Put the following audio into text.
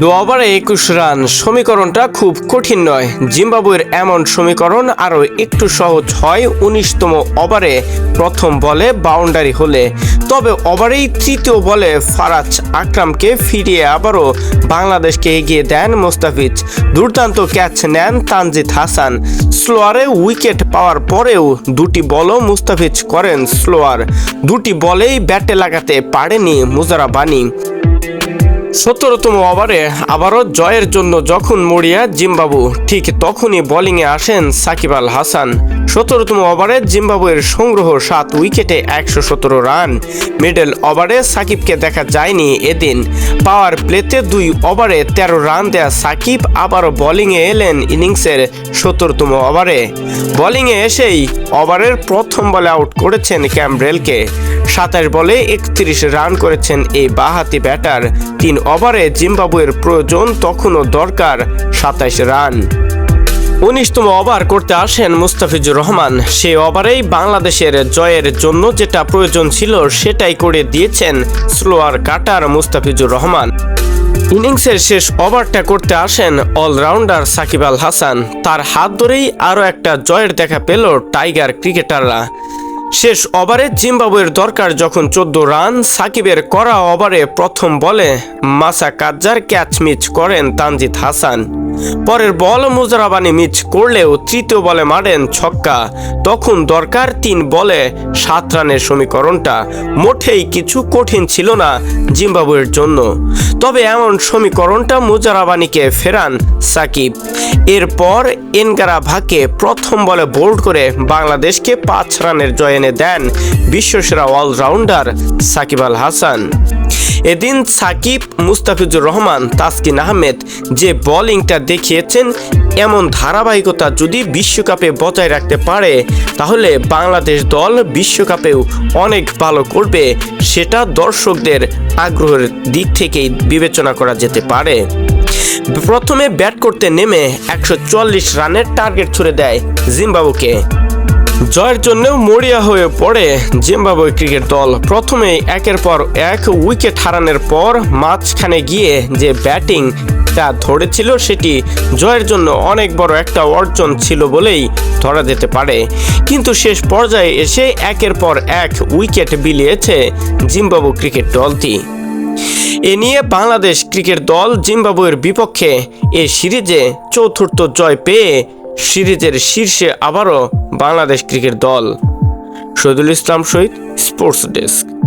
দু ওভারে একুশ রান। সমীকরণটা খুব কঠিন নয়। জিম্বাবুয়ের এমন সমীকরণ আরও একটু সহজ হয় উনিশতম ওভারে। প্রথম বলে বাউন্ডারি হলে। তবে ওভারেই তৃতীয় বলে ফারাজ আকরামকে ফিরিয়ে আবারও বাংলাদেশকে এগিয়ে দেন মোস্তাফিজ। দুর্দান্ত ক্যাচ নেন তানজিদ হাসান। স্লোয়ারে উইকেট পাওয়ার পরেও দুটি বলও মুস্তাফিজ করেন স্লোয়ার। দুটি বলেই ব্যাটে লাগাতে পারেনি মুজারাবানি। সতেরোতম ওভারে আবারও জয়ের জন্য যখন মরিয়া জিম্বাবু, ঠিক তখনই বোলিংয়ে আসেন সাকিব আল হাসান। সতেরোতম ওভারে জিম্বাবুয়ের সংগ্রহ সাত উইকেটে একশো সতেরো রান। মিডল ওভারে সাকিবকে দেখা যায়নি এদিন। পাওয়ার প্লেতে দুই ওভারে তেরো রান দেয়া সাকিব আবারও বোলিংয়ে এলেন ইনিংসের সত্তরতম ওভারে। বোলিংয়ে এসেই ওভারের প্রথম বলে আউট করেছেন ক্যামব্রেলকে। সাতাশ বলে একত্রিশ রান করেছেন এই বাহাতি ব্যাটার। তিন ওভারে জিম্বাবুয়ের প্রয়োজন তখনও দরকার সাতাশ রান। উনিশতম ওভার করতে আসেন মুস্তাফিজুর রহমান। সেই ওভারেই বাংলাদেশের জয়ের জন্য যেটা প্রয়োজন ছিল সেটাই করে দিয়েছেন স্লোয়ার কাটার মুস্তাফিজুর রহমান। ইনিংসের শেষ ওভারটা করতে আসেন অলরাউন্ডার সাকিব আল হাসান। তার হাত ধরেই আরও একটা জয়ের দেখা পেল টাইগার ক্রিকেটাররা। শেষ ওভারে জিম্বাবুয়ের দরকার যখন চোদ্দ রান, সাকিবের করা ওভারে প্রথম বলে মাসা কাজ্জার ক্যাচ মিচ করেন তানজিদ হাসান। পরের বল মুজারাবানি মিচ করলেও তৃতীয় বলে মারেন ছক্কা। তখন দরকার তিন বলে সাত রানের সমীকরণটা। মোটেই কিছু কঠিন ছিল না জিম্বাবুয়ের জন্য। তবে এমন সমীকরণটা মুজারাবানিকে ফেরান সাকিব। এরপর এনগারা ভাকে প্রথম বলে বোল্ড করে বাংলাদেশকে পাঁচ রানের জয় এনে দেন বিশ্বসেরা অলরাউন্ডার সাকিব আল হাসান। এদিন সাকিব মুস্তাফিজুর রহমান, তাসকিন আহমেদ যে বোলিংটা দেখিয়েছেন, এমন ধারাবাহিকতা যদি বিশ্বকাপে বজায় রাখতে পারে, তাহলে বাংলাদেশ দল বিশ্বকাপেও অনেক ভালো করবে, সেটা দর্শকদের আগ্রহের দিক থেকেই বিবেচনা করা যেতে পারে। প্রথমে ব্যাট করতে নেমে একশো চল্লিশ রানের টার্গেট ছুড়ে দেয় জিম্বাবুকে। জয়ের জন্যও মরিয়া হয়ে পড়ে জিম্বাবুয়ে ক্রিকেট দল। প্রথমে একের পর এক উইকেট হারানোর পর মাঝখানে গিয়ে যে ব্যাটিংটা ধরেছিল সেটি জয়ের জন্য অনেক বড় একটা অর্জন ছিল বলেই ধরা যেতে পারে। কিন্তু শেষ পর্যায়ে এসে একের পর এক উইকেট বিলিয়েছে জিম্বাবু ক্রিকেট দলটি। এ নিয়ে বাংলাদেশ ক্রিকেট দল জিম্বাবুয়ের বিপক্ষে এ সিরিজে চতুর্থ জয় পেয়ে সিরিজের শীর্ষে আবারও বাংলাদেশ ক্রিকেট দল। Shahidul Islam Shahid, sports desk.